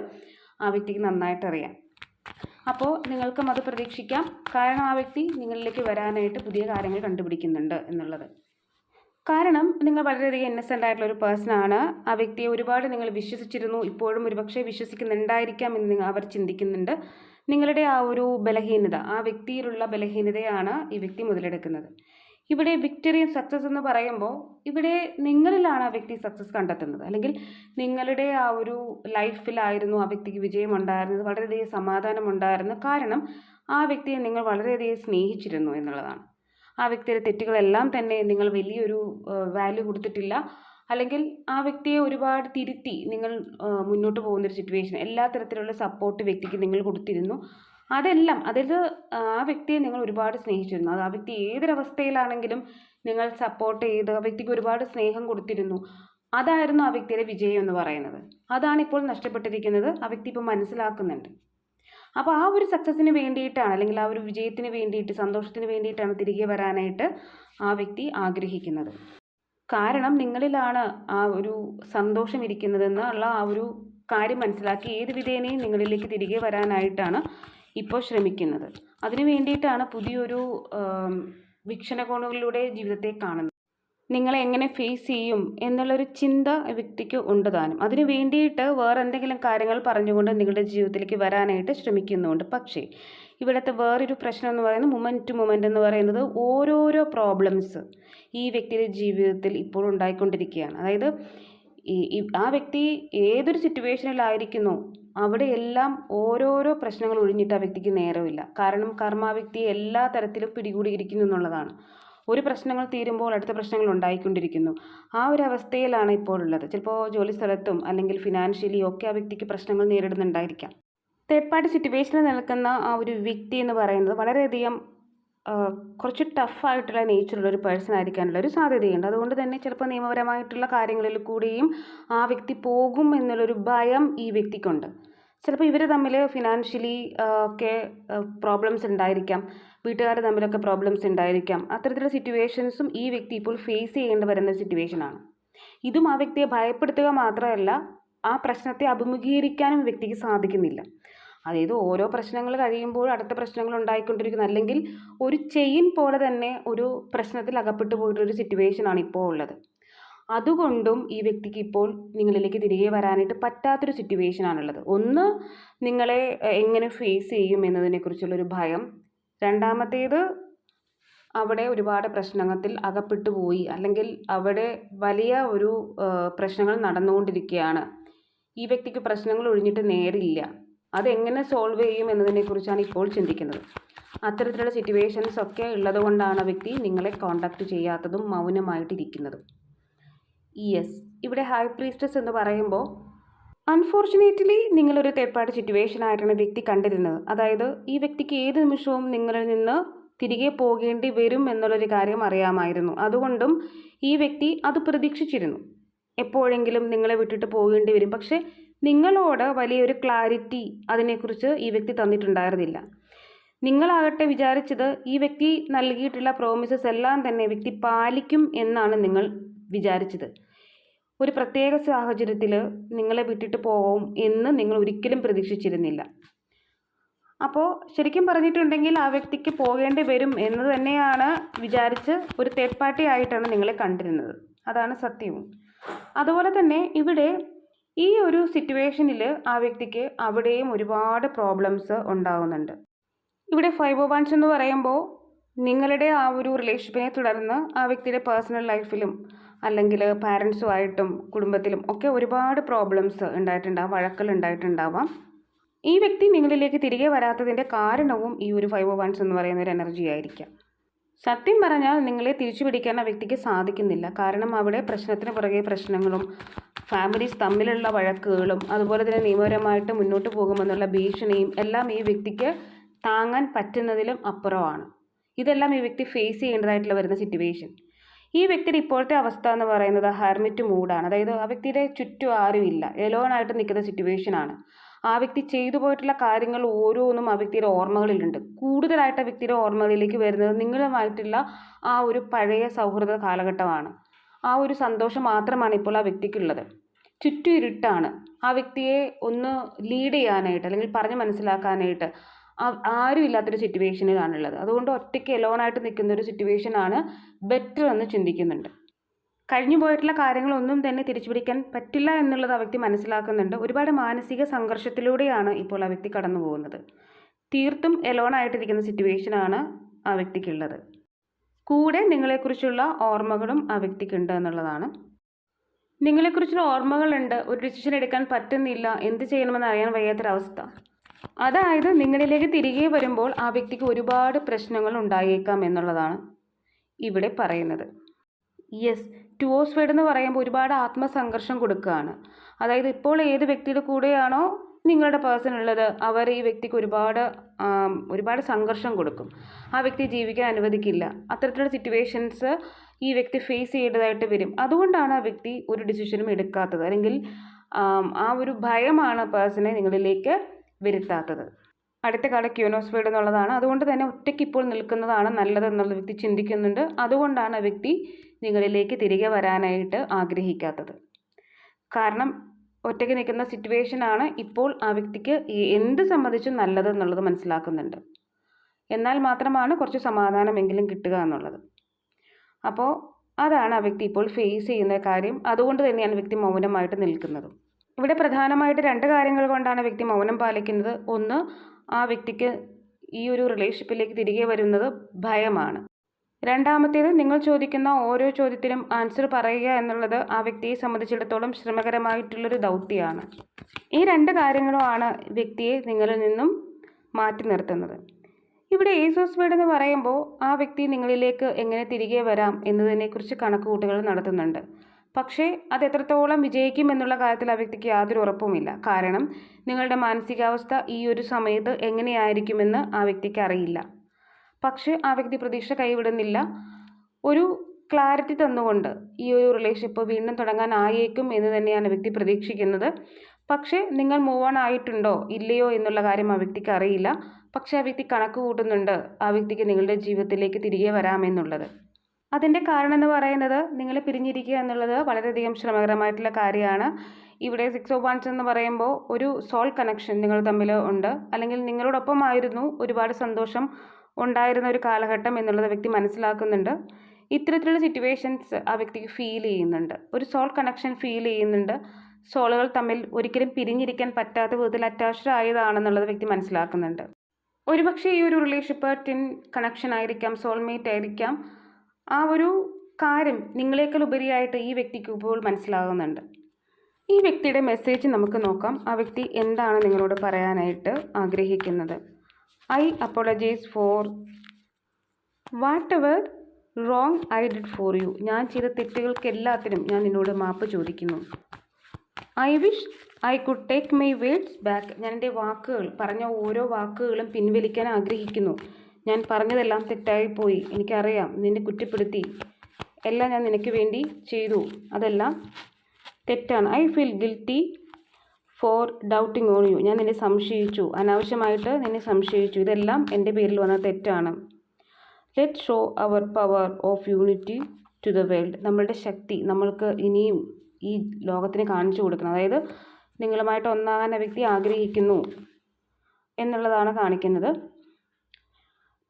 ആ വ്യക്തിക്ക് നന്നായിട്ട് അറിയാം അപ്പോൾ നിങ്ങൾക്കും അത് പ്രതീക്ഷിക്കാം. കാരണം ആ വ്യക്തി നിങ്ങളിലേക്ക് വരാനായിട്ട് പുതിയ കാര്യങ്ങൾ കണ്ടുപിടിക്കുന്നുണ്ട് എന്നുള്ളത്. കാരണം നിങ്ങൾ വളരെയധികം ഇന്നസെന്റ് ആയിട്ടുള്ള ഒരു പേഴ്സൺ ആണ്. ആ വ്യക്തിയെ ഒരുപാട് നിങ്ങൾ വിശ്വസിച്ചിരുന്നു. ഇപ്പോഴും ഒരുപക്ഷെ വിശ്വസിക്കുന്നുണ്ടായിരിക്കാം എന്ന് അവർ ചിന്തിക്കുന്നുണ്ട്. നിങ്ങളുടെ ആ ഒരു ബലഹീനത ആ വ്യക്തിയിലുള്ള ബലഹീനതയാണ് ഈ വ്യക്തി മുതലെടുക്കുന്നത്. ഇവിടെ വിക്ടറിയും സക്സസ് എന്ന് പറയുമ്പോൾ ഇവിടെ നിങ്ങളിലാണ് ആ വ്യക്തി സക്സസ് കണ്ടെത്തുന്നത്. അല്ലെങ്കിൽ നിങ്ങളുടെ ആ ഒരു ലൈഫിലായിരുന്നു ആ വ്യക്തിക്ക് വിജയം ഉണ്ടായിരുന്നത് വളരെയധികം സമാധാനം ഉണ്ടായിരുന്നു കാരണം ആ വ്യക്തിയെ നിങ്ങൾ വളരെയധികം സ്നേഹിച്ചിരുന്നു എന്നുള്ളതാണ്. ആ വ്യക്തിയുടെ തെറ്റുകളെല്ലാം തന്നെ നിങ്ങൾ വലിയൊരു വാല്യൂ കൊടുത്തിട്ടില്ല. അല്ലെങ്കിൽ ആ വ്യക്തിയെ ഒരുപാട് തിരുത്തി നിങ്ങൾ മുന്നോട്ട് പോകുന്നൊരു സിറ്റുവേഷൻ എല്ലാ തരത്തിലുള്ള സപ്പോർട്ട് വ്യക്തിക്ക് നിങ്ങൾ കൊടുത്തിരുന്നു. അതെല്ലാം അതായത് ആ വ്യക്തിയെ നിങ്ങൾ ഒരുപാട് സ്നേഹിച്ചിരുന്നു. അത് ആ വ്യക്തി ഏതൊരവസ്ഥയിലാണെങ്കിലും നിങ്ങൾ സപ്പോർട്ട് ചെയ്ത് ആ വ്യക്തിക്ക് ഒരുപാട് സ്നേഹം കൊടുത്തിരുന്നു. അതായിരുന്നു ആ വ്യക്തിയുടെ വിജയം എന്ന് പറയുന്നത്. അതാണ് ഇപ്പോൾ നഷ്ടപ്പെട്ടിരിക്കുന്നത്. ആ വ്യക്തി ഇപ്പോൾ മനസ്സിലാക്കുന്നുണ്ട്. അപ്പോൾ ആ ഒരു സക്സസ്സിന് വേണ്ടിയിട്ടാണ് അല്ലെങ്കിൽ ആ ഒരു വിജയത്തിന് വേണ്ടിയിട്ട് സന്തോഷത്തിന് വേണ്ടിയിട്ടാണ് തിരികെ വരാനായിട്ട് ആ വ്യക്തി ആഗ്രഹിക്കുന്നത്. കാരണം നിങ്ങളിലാണ് ആ ഒരു സന്തോഷം ഇരിക്കുന്നതെന്നുള്ള ആ ഒരു കാര്യം മനസ്സിലാക്കി ഏത് വിധേനയും നിങ്ങളിലേക്ക് തിരികെ വരാനായിട്ടാണ് ഇപ്പോൾ ശ്രമിക്കുന്നത്. അതിനു വേണ്ടിയിട്ടാണ് പുതിയൊരു വീക്ഷണകോണുകളിലൂടെ ജീവിതത്തെ കാണുന്നത്. നിങ്ങളെ എങ്ങനെ ഫേസ് ചെയ്യും എന്നുള്ളൊരു ചിന്ത വ്യക്തിക്ക് ഉണ്ട് താനും. അതിനു വേണ്ടിയിട്ട് വേറെ എന്തെങ്കിലും കാര്യങ്ങൾ പറഞ്ഞുകൊണ്ട് നിങ്ങളുടെ ജീവിതത്തിലേക്ക് വരാനായിട്ട് ശ്രമിക്കുന്നുണ്ട്. പക്ഷേ ഇവിടുത്തെ വേറൊരു പ്രശ്നം എന്ന് പറയുന്നത് മൊമെന്റ് ടു മൊമെന്റ് എന്ന് പറയുന്നത് ഓരോരോ പ്രോബ്ലംസ് ഈ വ്യക്തിയുടെ ജീവിതത്തിൽ ഇപ്പോൾ ഉണ്ടായിക്കൊണ്ടിരിക്കുകയാണ്. അതായത് ഈ- ആ വ്യക്തി ഏതൊരു സിറ്റുവേഷനിലായിരിക്കുന്നു അവിടെയെല്ലാം ഓരോരോ പ്രശ്നങ്ങൾ ഒഴിഞ്ഞിട്ട് ആ വ്യക്തിക്ക് നേരമില്ല. കാരണം കർമ്മ വ്യക്തി എല്ലാ തരത്തിലും പിടികൂടിയിരിക്കുന്നു എന്നുള്ളതാണ്. ഒരു പ്രശ്നങ്ങൾ തീരുമ്പോൾ അടുത്ത പ്രശ്നങ്ങൾ ഉണ്ടായിക്കൊണ്ടിരിക്കുന്നു. ആ ഒരു അവസ്ഥയിലാണ് ഇപ്പോൾ ഉള്ളത്. ചിലപ്പോൾ ജോലി സ്ഥലത്തും അല്ലെങ്കിൽ ഫിനാൻഷ്യലി ഒക്കെ ആ വ്യക്തിക്ക് പ്രശ്നങ്ങൾ നേരിടുന്നുണ്ടായിരിക്കാം. തേർഡ് പാർട്ടി സിറ്റുവേഷനിൽ നിൽക്കുന്ന ആ ഒരു വ്യക്തി എന്ന് പറയുന്നത് വളരെയധികം കുറച്ച് ടഫായിട്ടുള്ള നേച്ചറുള്ള ഒരു പേഴ്സൺ ആയിരിക്കാനുള്ള ഒരു സാധ്യതയുണ്ട്. അതുകൊണ്ട് തന്നെ ചിലപ്പോൾ നിയമപരമായിട്ടുള്ള കാര്യങ്ങളിൽ കൂടിയും ആ വ്യക്തി പോകും എന്നുള്ളൊരു ഭയം ഈ വ്യക്തിക്കുണ്ട്. ചിലപ്പോൾ ഇവർ തമ്മിൽ ഫിനാൻഷ്യലി ഒക്കെ പ്രോബ്ലംസ് ഉണ്ടായിരിക്കാം. വീട്ടുകാർ തമ്മിലൊക്കെ പ്രോബ്ലംസ് ഉണ്ടായിരിക്കാം. അത്തരത്തിലുള്ള സിറ്റുവേഷൻസും ഈ വ്യക്തി ഇപ്പോൾ ഫേസ് ചെയ്യേണ്ടി വരുന്ന സിറ്റുവേഷനാണ് ഇതും ആ വ്യക്തിയെ ഭയപ്പെടുത്തുക മാത്രമല്ല ആ പ്രശ്നത്തെ അഭിമുഖീകരിക്കാനും വ്യക്തിക്ക് സാധിക്കുന്നില്ല. അതായത് ഓരോ പ്രശ്നങ്ങൾ കഴിയുമ്പോൾ അടുത്ത പ്രശ്നങ്ങൾ ഉണ്ടായിക്കൊണ്ടിരിക്കുന്നു. അല്ലെങ്കിൽ ഒരു ചെയിൻ പോലെ തന്നെ ഒരു പ്രശ്നത്തിൽ അകപ്പെട്ടു പോയിട്ടൊരു സിറ്റുവേഷനാണ് ഇപ്പോൾ ഉള്ളത്. അതുകൊണ്ടും ഈ വ്യക്തിക്ക് ഇപ്പോൾ നിങ്ങളിലേക്ക് തിരികെ വരാനായിട്ട് പറ്റാത്തൊരു സിറ്റുവേഷനാണുള്ളത് ഒന്ന് നിങ്ങളെ എങ്ങനെ ഫേസ് ചെയ്യും എന്നതിനെക്കുറിച്ചുള്ളൊരു ഭയം. രണ്ടാമത്തേത് അവിടെ ഒരുപാട് പ്രശ്നത്തിൽ അകപ്പെട്ടു പോയി. അല്ലെങ്കിൽ അവിടെ വലിയ ഒരു പ്രശ്നങ്ങൾ നടന്നുകൊണ്ടിരിക്കുകയാണ്. ഈ വ്യക്തിക്ക് പ്രശ്നങ്ങൾ ഒഴിഞ്ഞിട്ട് നേരില്ല. അതെങ്ങനെ സോൾവ് ചെയ്യും എന്നതിനെക്കുറിച്ചാണ് ഇപ്പോൾ ചിന്തിക്കുന്നത്. അത്തരത്തിലുള്ള സിറ്റുവേഷൻസ് ഒക്കെ ഉള്ളതുകൊണ്ടാണ് വ്യക്തി നിങ്ങളെ കോണ്ടാക്ട് ചെയ്യാത്തതും മൗനമായിട്ടിരിക്കുന്നതും. യെസ് ഇവിടെ ഹൈ പ്രീസ്റ്റസ് എന്ന് പറയുമ്പോൾ അൺഫോർച്ചുനേറ്റ്ലി നിങ്ങളൊരു തേർഡ് സിറ്റുവേഷൻ ആയിട്ടാണ് വ്യക്തി കണ്ടിരുന്നത്. അതായത് ഈ വ്യക്തിക്ക് ഏത് നിമിഷവും നിങ്ങളിൽ നിന്ന് തിരികെ പോകേണ്ടി വരും എന്നുള്ളൊരു കാര്യം അറിയാമായിരുന്നു. അതുകൊണ്ടും ഈ വ്യക്തി അത് പ്രതീക്ഷിച്ചിരുന്നു. എപ്പോഴെങ്കിലും നിങ്ങളെ വിട്ടിട്ട് പോകേണ്ടി വരും. പക്ഷേ നിങ്ങളോട് വലിയൊരു ക്ലാരിറ്റി അതിനെക്കുറിച്ച് ഈ വ്യക്തി തന്നിട്ടുണ്ടായിരുന്നില്ല. നിങ്ങളാകട്ടെ വിചാരിച്ചത് ഈ വ്യക്തി നൽകിയിട്ടുള്ള പ്രോമിസസ് എല്ലാം തന്നെ വ്യക്തി പാലിക്കും എന്നാണ് നിങ്ങൾ വിചാരിച്ചത്. ഒരു പ്രത്യേക സാഹചര്യത്തിൽ നിങ്ങളെ വിട്ടിട്ട് പോകും എന്ന് നിങ്ങൾ ഒരിക്കലും പ്രതീക്ഷിച്ചിരുന്നില്ല. അപ്പോൾ ശരിക്കും പറഞ്ഞിട്ടുണ്ടെങ്കിൽ ആ വ്യക്തിക്ക് പോകേണ്ടി വരും എന്ന് തന്നെയാണ് വിചാരിച്ച് ഒരു തേർഡ് പാർട്ടി ആയിട്ടാണ് നിങ്ങളെ കണ്ടിരുന്നത്. അതാണ് സത്യവും. അതുപോലെ തന്നെ ഇവിടെ ഈ ഒരു സിറ്റുവേഷനിൽ ആ വ്യക്തിക്ക് അവിടെയും ഒരുപാട് പ്രോബ്ലംസ് ഉണ്ടാകുന്നുണ്ട് ഇവിടെ ഫൈവ് ഓ വൺസ് എന്ന് പറയുമ്പോൾ നിങ്ങളുടെ ആ ഒരു റിലേഷൻഷിപ്പിനെ തുടർന്ന് ആ വ്യക്തിയുടെ പേഴ്സണൽ ലൈഫിലും അല്ലെങ്കിൽ പാരൻസുമായിട്ടും കുടുംബത്തിലും ഒക്കെ ഒരുപാട് പ്രോബ്ലംസ് ഉണ്ടായിട്ടുണ്ടാവും വഴക്കൽ ഉണ്ടായിട്ടുണ്ടാവാം. ഈ വ്യക്തി നിങ്ങളിലേക്ക് തിരികെ വരാത്തതിന്റെ കാരണവും ഈ ഒരു ഫൈവ് വൺസ് എന്ന് പറയുന്ന ഒരു എനർജി ആയിരിക്കാം. സത്യം പറഞ്ഞാൽ നിങ്ങളെ തിരിച്ചു പിടിക്കാൻ ആ വ്യക്തിക്ക് സാധിക്കുന്നില്ല. കാരണം അവിടെ പ്രശ്നത്തിന് പുറകെ പ്രശ്നങ്ങളും ഫാമിലീസ് തമ്മിലുള്ള വഴക്കുകളും അതുപോലെ തന്നെ നിയമപരമായിട്ട് മുന്നോട്ട് പോകുമെന്നുള്ള ഭീഷണിയും എല്ലാം ഈ വ്യക്തിക്ക് താങ്ങാൻ പറ്റുന്നതിലും അപ്പുറമാണ്. ഇതെല്ലാം ഈ വ്യക്തി ഫേസ് ചെയ്യേണ്ടതായിട്ടുള്ള വരുന്ന സിറ്റുവേഷൻ ഈ വ്യക്തിയുടെ ഇപ്പോഴത്തെ അവസ്ഥ എന്ന് പറയുന്നത് ഹെർമിറ്റ് മൂഡാണ് അതായത് ആ വ്യക്തിയുടെ ചുറ്റും ആരുമില്ല. എലോണായിട്ട് നിൽക്കുന്ന സിറ്റുവേഷനാണ് ആ വ്യക്തി ചെയ്തു പോയിട്ടുള്ള കാര്യങ്ങൾ ഓരോന്നും ആ വ്യക്തിയുടെ ഓർമ്മകളിലുണ്ട്. കൂടുതലായിട്ട് ആ വ്യക്തിയുടെ ഓർമ്മകളിലേക്ക് വരുന്നത് നിങ്ങളുമായിട്ടുള്ള ആ ഒരു പഴയ സൗഹൃദ കാലഘട്ടമാണ്. ആ ഒരു സന്തോഷം മാത്രമാണ് ഇപ്പോൾ ആ വ്യക്തിക്കുള്ളത്. ചുറ്റും ഇരുട്ടാണ് ആ വ്യക്തിയെ ഒന്ന് ലീഡ് ചെയ്യാനായിട്ട് അല്ലെങ്കിൽ പറഞ്ഞ് മനസ്സിലാക്കാനായിട്ട് ആരും ഇല്ലാത്തൊരു സിറ്റുവേഷനിലാണുള്ളത് അതുകൊണ്ട് ഒറ്റയ്ക്ക് എലോണായിട്ട് നിൽക്കുന്ന ഒരു സിറ്റുവേഷനാണ് ബെറ്റർ എന്ന് ചിന്തിക്കുന്നുണ്ട്. കഴിഞ്ഞു പോയിട്ടുള്ള കാര്യങ്ങളൊന്നും തന്നെ തിരിച്ചു പിടിക്കാൻ പറ്റില്ല എന്നുള്ളത് ആ വ്യക്തി മനസ്സിലാക്കുന്നുണ്ട്. ഒരുപാട് മാനസിക സംഘർഷത്തിലൂടെയാണ് ഇപ്പോൾ ആ വ്യക്തി കടന്നു പോകുന്നത് തീർത്തും എലോണായിട്ടിരിക്കുന്ന സിറ്റുവേഷനാണ് ആ വ്യക്തിക്കുള്ളത്. കൂടെ നിങ്ങളെക്കുറിച്ചുള്ള ഓർമ്മകളും ആ വ്യക്തിക്കുണ്ട് എന്നുള്ളതാണ്. നിങ്ങളെക്കുറിച്ചുള്ള ഓർമ്മകളുണ്ട്. ഒരു ഡിസിഷൻ എടുക്കാൻ പറ്റുന്നില്ല. എന്ത് ചെയ്യണമെന്ന് അറിയാൻ വയ്യാത്തൊരവസ്ഥ. അതായത് നിങ്ങളിലേക്ക് തിരികെ വരുമ്പോൾ ആ വ്യക്തിക്ക് ഒരുപാട് പ്രശ്നങ്ങൾ ഉണ്ടായേക്കാം എന്നുള്ളതാണ് ഇവിടെ പറയുന്നത്. യെസ് ടൂവേഴ്സ് വേർഡ് എന്ന് പറയുമ്പോൾ ഒരുപാട് ആത്മസംഘർഷം കൊടുക്കുകയാണ്. അതായത് ഇപ്പോൾ ഏത് വ്യക്തിയുടെ കൂടെയാണോ നിങ്ങളുടെ പേഴ്സൺ ഉള്ളത് അവർ ഈ വ്യക്തിക്ക് ഒരുപാട് ഒരുപാട് സംഘർഷം കൊടുക്കും. ആ വ്യക്തി ജീവിക്കാൻ അനുവദിക്കില്ല. അത്തരത്തിലുള്ള സിറ്റുവേഷൻസ് ഈ വ്യക്തി ഫേസ് ചെയ്യേണ്ടതായിട്ട് വരും. അതുകൊണ്ടാണ് ആ വ്യക്തി ഒരു ഡിസിഷനും എടുക്കാത്തത്. അല്ലെങ്കിൽ ആ ഒരു ഭയമാണ് പേഴ്സണെ നിങ്ങളിലേക്ക് വരുത്താത്തത്. അടുത്ത കാല ക്യൂനോസ്ഫീൽഡ് എന്നുള്ളതാണ്. അതുകൊണ്ട് തന്നെ ഒറ്റയ്ക്ക് ഇപ്പോൾ നിൽക്കുന്നതാണ് നല്ലതെന്നുള്ള വ്യക്തി ചിന്തിക്കുന്നുണ്ട്. അതുകൊണ്ടാണ് ആ വ്യക്തി നിങ്ങളിലേക്ക് തിരികെ വരാനായിട്ട് ആഗ്രഹിക്കാത്തത്. കാരണം ഒറ്റയ്ക്ക് നിൽക്കുന്ന സിറ്റുവേഷനാണ് ഇപ്പോൾ ആ വ്യക്തിക്ക് എന്ത് സംബന്ധിച്ചും നല്ലതെന്നുള്ളത് മനസ്സിലാക്കുന്നുണ്ട്. എന്നാൽ മാത്രമാണ് കുറച്ച് സമാധാനമെങ്കിലും കിട്ടുക എന്നുള്ളത്. അപ്പോൾ അതാണ് ആ വ്യക്തി ഇപ്പോൾ ഫേസ് ചെയ്യുന്ന കാര്യം. അതുകൊണ്ട് തന്നെയാണ് വ്യക്തി മൗനമായിട്ട് നിൽക്കുന്നത്. ഇവിടെ പ്രധാനമായിട്ട് രണ്ട് കാര്യങ്ങൾ കൊണ്ടാണ് വ്യക്തി മൗനം പാലിക്കുന്നത്. ഒന്ന് ആ വ്യക്തിക്ക് ഈ ഒരു റിലേഷൻഷിപ്പിലേക്ക് തിരികെ വരുന്നത് ഭയമാണ്. രണ്ടാമത്തേത് നിങ്ങൾ ചോദിക്കുന്ന ഓരോ ചോദ്യത്തിനും ആൻസർ പറയുക എന്നുള്ളത് ആ വ്യക്തിയെ സംബന്ധിച്ചിടത്തോളം ശ്രമകരമായിട്ടുള്ളൊരു ദൗത്യമാണ്. ഈ രണ്ട് കാര്യങ്ങളുമാണ് വ്യക്തിയെ നിങ്ങളിൽ നിന്നും മാറ്റി നിർത്തുന്നത്. ഇവിടെ ഏസോസ് വേർഡ് എന്ന് പറയുമ്പോൾ ആ വ്യക്തി നിങ്ങളിലേക്ക് എങ്ങനെ തിരികെ വരാം എന്നതിനെക്കുറിച്ച് കണക്കുകൂട്ടുകൾ നടത്തുന്നുണ്ട്. പക്ഷേ അത് എത്രത്തോളം വിജയിക്കും എന്നുള്ള കാര്യത്തിൽ ആ വ്യക്തിക്ക് യാതൊരു ഉറപ്പുമില്ല. കാരണം നിങ്ങളുടെ മാനസികാവസ്ഥ ഈ ഒരു സമയത്ത് എങ്ങനെയായിരിക്കുമെന്ന് ആ വ്യക്തിക്ക് അറിയില്ല. പക്ഷേ ആ വ്യക്തി പ്രതീക്ഷ കൈവിടുന്നില്ല. ഒരു ക്ലാരിറ്റി തന്നുകൊണ്ട് ഈ ഒരു റിലേഷൻഷിപ്പ് വീണ്ടും തുടങ്ങാൻ ആയേക്കും എന്ന് തന്നെയാണ് വ്യക്തി പ്രതീക്ഷിക്കുന്നത്. പക്ഷേ നിങ്ങൾ മൂവ് ഓൺ ആയിട്ടുണ്ടോ? ഇല്ലയോ എന്നുള്ള കാര്യം ആ വ്യക്തിക്ക് അറിയില്ല. പക്ഷേ ആ വ്യക്തി കണക്ക് കൂട്ടുന്നുണ്ട്. ആ വ്യക്തിക്ക് നിങ്ങളുടെ ജീവിതത്തിലേക്ക് തിരികെ വരാമെന്നുള്ളത്. അതിന്റെ കാരണം എന്ന് പറയുന്നത് നിങ്ങൾ പിരിഞ്ഞിരിക്കുക എന്നുള്ളത് വളരെയധികം ശ്രമകരമായിട്ടുള്ള കാര്യമാണ്. ഇവിടെ സിക്സ് ഓഫ് വൺസ് എന്ന് പറയുമ്പോൾ ഒരു സോൾ കണക്ഷൻ നിങ്ങൾ തമ്മിൽ ഉണ്ട്. അല്ലെങ്കിൽ നിങ്ങളോടൊപ്പമായിരുന്നു ഒരുപാട് സന്തോഷം ഉണ്ടായിരുന്ന ഒരു കാലഘട്ടം എന്നുള്ളത് വ്യക്തി മനസ്സിലാക്കുന്നുണ്ട്. ഇത്തരത്തിലുള്ള സിറ്റുവേഷൻസ് ആ വ്യക്തിക്ക് ഫീൽ ചെയ്യുന്നുണ്ട്. ഒരു സോൾ കണക്ഷൻ ഫീൽ ചെയ്യുന്നുണ്ട്. സോളുകൾ തമ്മിൽ ഒരിക്കലും പിരിഞ്ഞിരിക്കാൻ പറ്റാത്ത വിധത്തിൽ അറ്റാച്ച്ഡ് ആയതാണെന്നുള്ളത് വ്യക്തി മനസ്സിലാക്കുന്നുണ്ട്. ഒരുപക്ഷെ ഈ ഒരു റിലേഷൻഷിപ്പ് ടിൻ കണക്ഷൻ ആയിരിക്കാം സോൾമേറ്റ് ആയിരിക്കാം. ആ ഒരു കാര്യം നിങ്ങളെക്കാൾ ഉപരിയായിട്ട് ഈ വ്യക്തിക്ക് ഇപ്പോൾ മനസ്സിലാകുന്നുണ്ട്. ഈ വ്യക്തിയുടെ മെസ്സേജ് നമുക്ക് നോക്കാം. ആ വ്യക്തി എന്താണ് നിങ്ങളോട് പറയാനായിട്ട് ആഗ്രഹിക്കുന്നത്? Apologise for whatever wrong I did for you ഞാൻ ചെയ്ത തെറ്റുകൾക്കെല്ലാത്തിനും ഞാൻ നിന്നോട് മാപ്പ് ചോദിക്കുന്നു. I wish I could take my words back ഞാൻ എന്റെ വാക്കുകൾ പറഞ്ഞ ഓരോ വാക്കുകളും പിൻവലിക്കാൻ ആഗ്രഹിക്കുന്നു. ഞാൻ പറഞ്ഞതെല്ലാം തെറ്റായിപ്പോയി. എനിക്കറിയാം. നിന്നെ കുറ്റപ്പെടുത്തി. എല്ലാം ഞാൻ നിനക്ക് വേണ്ടി ചെയ്തു. അതെല്ലാം തെറ്റാണ്. I feel guilty for doubting on you ഞാൻ നിന്നെ സംശയിച്ചു. അനാവശ്യമായിട്ട് നിന്നെ സംശയിച്ചു. ഇതെല്ലാം എന്റെ പേരിൽ വന്ന തെറ്റാണ്. Let show our power of unity to the world നമ്മളുടെ ശക്തി നമ്മൾക്ക് ഇനിയും ഈ ലോകത്തിന് കാണിച്ചു കൊടുക്കണം. അതായത് നിങ്ങളുമായിട്ട് ഒന്നാകാൻ ആ വ്യക്തി ആഗ്രഹിക്കുന്നു എന്നുള്ളതാണ് കാണിക്കുന്നത്.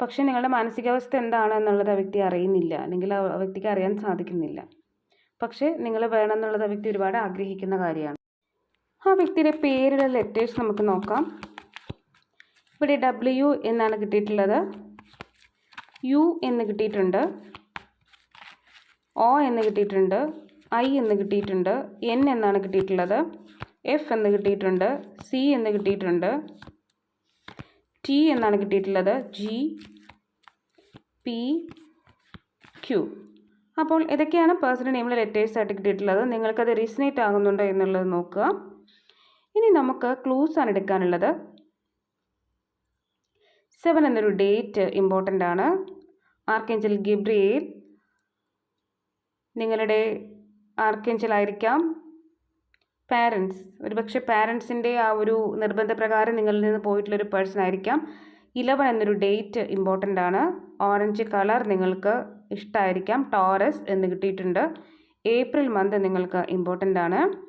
പക്ഷേ നിങ്ങളുടെ മാനസികാവസ്ഥ എന്താണ് എന്നുള്ളത് ആ വ്യക്തി അറിയുന്നില്ല. അല്ലെങ്കിൽ ആ വ്യക്തിക്ക് അറിയാൻ സാധിക്കുന്നില്ല. പക്ഷേ നിങ്ങൾ വേണമെന്നുള്ളത് ആ വ്യക്തി ഒരുപാട് ആഗ്രഹിക്കുന്ന കാര്യമാണ്. ആ വ്യക്തിയുടെ പേരുള്ള ലെറ്റേഴ്സ് നമുക്ക് നോക്കാം. ഇവിടെ ഡബ്ല്യു എന്നാണ് കിട്ടിയിട്ടുള്ളത്. യു എന്ന് കിട്ടിയിട്ടുണ്ട്. ഒ എന്ന് കിട്ടിയിട്ടുണ്ട്. ഐ എന്ന് കിട്ടിയിട്ടുണ്ട്. എൻ എന്നാണ് കിട്ടിയിട്ടുള്ളത്. എഫ് എന്ന് കിട്ടിയിട്ടുണ്ട്. സി എന്ന് കിട്ടിയിട്ടുണ്ട്. ടി എന്നാണ് കിട്ടിയിട്ടുള്ളത്. ജി പി ക്യു അപ്പോൾ ഇതൊക്കെയാണ് പേഴ്സണൽ നെയിമിലെ ലെറ്റേഴ്സ് ആയിട്ട് കിട്ടിയിട്ടുള്ളത്. നിങ്ങൾക്കത് റീസണേറ്റ് ആകുന്നുണ്ടോ എന്നുള്ളത് നോക്കുക. ഇനി നമുക്ക് ക്ലൂസ് ആണ് എടുക്കാനുള്ളത്. സെവൻ എന്നൊരു ഡേറ്റ് ഇമ്പോർട്ടന്റ് ആണ്. ആർക്കേഞ്ചൽ ഗിബ്രിയേൽ നിങ്ങളുടെ ആർക്കേഞ്ചൽ ആയിരിക്കാം. പാരൻസ് ഒരുപക്ഷെ പാരൻസിന്റെ ആ ഒരു നിർബന്ധപ്രകാരം നിങ്ങളിൽ നിന്ന് പോയിട്ടുള്ളൊരു പേഴ്സൺ ആയിരിക്കാം. ഇലവൻ എന്നൊരു ഡേറ്റ് ഇമ്പോർട്ടന്റ് ആണ്. ഓറഞ്ച് കളർ നിങ്ങൾക്ക് ഇഷ്ടമായിരിക്കാം ടോറസ് എന്ന് കിട്ടിയിട്ടുണ്ട്. ഏപ്രിൽ മന്ത് നിങ്ങൾക്ക് ഇമ്പോർട്ടന്റ് ആണ്.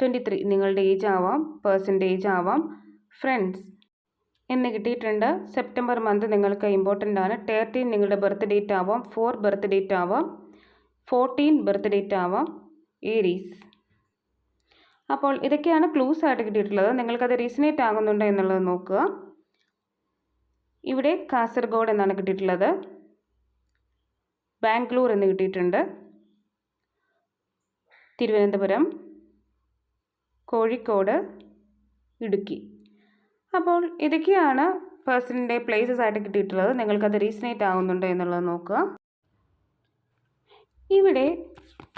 ട്വന്റി ത്രീ നിങ്ങളുടെ ഏജ് ആവാം പേഴ്സന്റേജ് ആവാം ഫ്രണ്ട്സ് എന്ന് കിട്ടിയിട്ടുണ്ട്. സെപ്റ്റംബർ മന്ത് നിങ്ങൾക്ക് ഇമ്പോർട്ടന്റ് ആണ്. തേർട്ടീൻ നിങ്ങളുടെ ബർത്ത് ഡേറ്റ് ആവാം ഫോർ ബർത്ത് ഡേറ്റ് ആവാം ഫോർട്ടീൻ ബർത്ത് ഡേറ്റ് ആവാം ഏരീസ് അപ്പോൾ ഇതൊക്കെയാണ് ക്ലൂസ് ആയിട്ട് കിട്ടിയിട്ടുള്ളത്. നിങ്ങൾക്കത് റീസണേറ്റ് ആകുന്നുണ്ടോ എന്നുള്ളത് നോക്കുക. ഇവിടെ കാസർഗോഡ് എന്നാണ് കിട്ടിയിട്ടുള്ളത്. ബാംഗ്ലൂർ എന്ന് കിട്ടിയിട്ടുണ്ട്. തിരുവനന്തപുരം. കോഴിക്കോട് ഇടുക്കി. അപ്പോൾ ഇതൊക്കെയാണ് പേഴ്സണിന്റെ പ്ലേസസ് ആയിട്ട് കിട്ടിയിട്ടുള്ളത്. നിങ്ങൾക്കത് റീസണേറ്റ് ആകുന്നുണ്ടോ എന്നുള്ളത് നോക്കുക. ഇവിടെ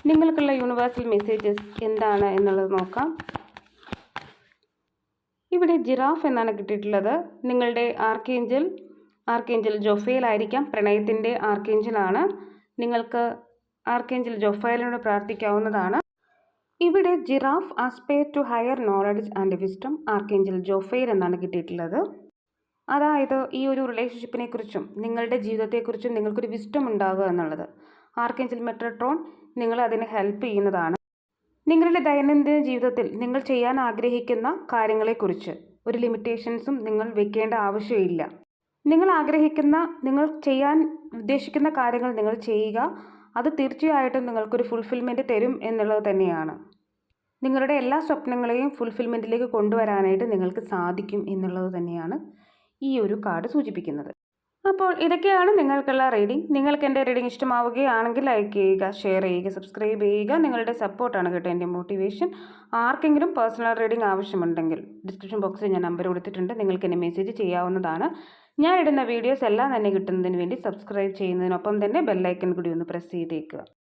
നിങ്ങൾക്കുള്ള യൂണിവേഴ്സൽ മെസ്സേജസ് എന്താണ് എന്നുള്ളത് നോക്കാം. ഇവിടെ ജിറാഫ് എന്നാണ് കിട്ടിയിട്ടുള്ളത്. നിങ്ങളുടെ ആർക്കേഞ്ചൽ ആർക്കേഞ്ചൽ ജൊഫയിലായിരിക്കാം പ്രണയത്തിന്റെ ആർക്കേഞ്ചലാണ്. നിങ്ങൾക്ക് ആർക്കേഞ്ചൽ ജൊഫയിലിനോട് പ്രാർത്ഥിക്കാവുന്നതാണ്. ഇവിടെ giraffe aspire to higher knowledge and wisdom archangel Jophiel എന്നാണ് കിട്ടിയിട്ടുള്ളത്. അതായത് ഈ ഒരു റിലേഷൻഷിപ്പിനെ കുറിച്ചും നിങ്ങളുടെ ജീവിതത്തെക്കുറിച്ചും നിങ്ങൾക്കൊരു വിസ്റ്റം ഉണ്ടാകുക എന്നുള്ളത്. ആർക്കേഞ്ചൽ മെട്രട്രോൺ നിങ്ങളെ അതിനെ ഹെൽപ്പ് ചെയ്യുന്നതാണ്. നിങ്ങളുടെ ദൈനംദിന ജീവിതത്തിൽ നിങ്ങൾ ചെയ്യാൻ ആഗ്രഹിക്കുന്ന കാര്യങ്ങളെക്കുറിച്ച് ഒരു ലിമിറ്റേഷൻസും നിങ്ങൾ വെക്കേണ്ട ആവശ്യമില്ല. നിങ്ങൾ ആഗ്രഹിക്കുന്ന നിങ്ങൾ ചെയ്യാൻ ഉദ്ദേശിക്കുന്ന കാര്യങ്ങൾ നിങ്ങൾ ചെയ്യുക. അത് തീർച്ചയായിട്ടും നിങ്ങൾക്കൊരു ഫുൾഫിൽമെന്റ് തരും എന്നുള്ളത് തന്നെയാണ്. നിങ്ങളുടെ എല്ലാ സ്വപ്നങ്ങളെയും ഫുൾഫിൽമെന്റിലേക്ക് കൊണ്ടുവരാനായിട്ട് നിങ്ങൾക്ക് സാധിക്കും എന്നുള്ളത് തന്നെയാണ് ഈ ഒരു കാർഡ് സൂചിപ്പിക്കുന്നത്. അപ്പോൾ ഇതൊക്കെയാണ് നിങ്ങൾക്കുള്ള റീഡിംഗ് നിങ്ങൾക്ക് എന്റെ റീഡിംഗ് ഇഷ്ടമാവുകയാണെങ്കിൽ ലൈക്ക് ചെയ്യുക ഷെയർ ചെയ്യുക സബ്സ്ക്രൈബ് ചെയ്യുക. നിങ്ങളുടെ സപ്പോർട്ടാണ് കേട്ടോ എന്റെ മോട്ടിവേഷൻ ആർക്കെങ്കിലും പേഴ്സണൽ റീഡിംഗ് ആവശ്യമുണ്ടെങ്കിൽ ഡിസ്ക്രിപ്ഷൻ ബോക്സിൽ ഞാൻ നമ്പർ കൊടുത്തിട്ടുണ്ട്. നിങ്ങൾക്ക് എന്നെ മെസ്സേജ് ചെയ്യാവുന്നതാണ്. ഞാൻ ഇടുന്ന വീഡിയോസ് എല്ലാം തന്നെ കിട്ടുന്നതിന് വേണ്ടി സബ്സ്ക്രൈബ് ചെയ്യുന്നതിനൊപ്പം തന്നെ ബെല്ലൈക്കൺ കൂടി ഒന്ന് പ്രസ് ചെയ്തേക്കുക.